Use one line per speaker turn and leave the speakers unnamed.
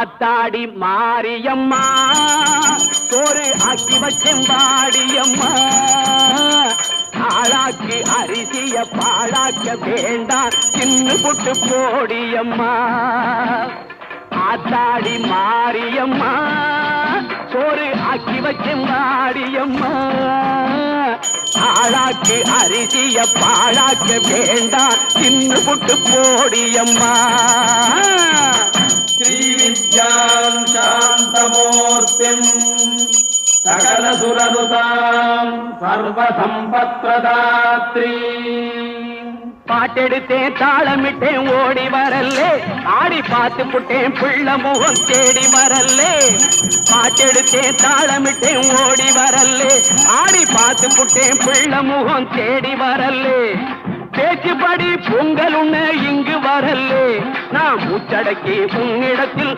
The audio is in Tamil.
ஆத்தாடி மாரியம்மா. சோறு ஆக்கி வச்சேன் வாடியம்மா. ஆளாக்கி அரிசிய பாழாக்க வேண்டாம். சின்ன புட்டு போடியம்மா. ஆத்தாடி மாரியம்மா. சோறு ஆக்கி வச்சேன் வாடியம்மா. ஆளாக்கி அரிசிய பாழாக்க வேண்டாம். சின்ன புட்டு போடியம்மா.
श्रीविद्याम् शान्तमूर्तिम् सकलसुरनुताम् सर्वसम्पत्प्रदात्री
பாட்டெடுத்தேன் தாளமிட்டேன் ஓடி வரல்லே ஆடி பார்த்து புட்டேன் பிள்ள முகம் தேடி வரல்லே பாட்டெடுத்தேன் தாளமிட்டேன் ஓடி வரல்லே ஆடி பார்த்து புட்டேன் பிள்ள முகம் தேடி வரல்லே பேச்சுப்படி பொங்கல் உண்ண இங்கு வரல்லே நான் மூச்சடக்கி உன்னிடத்தில்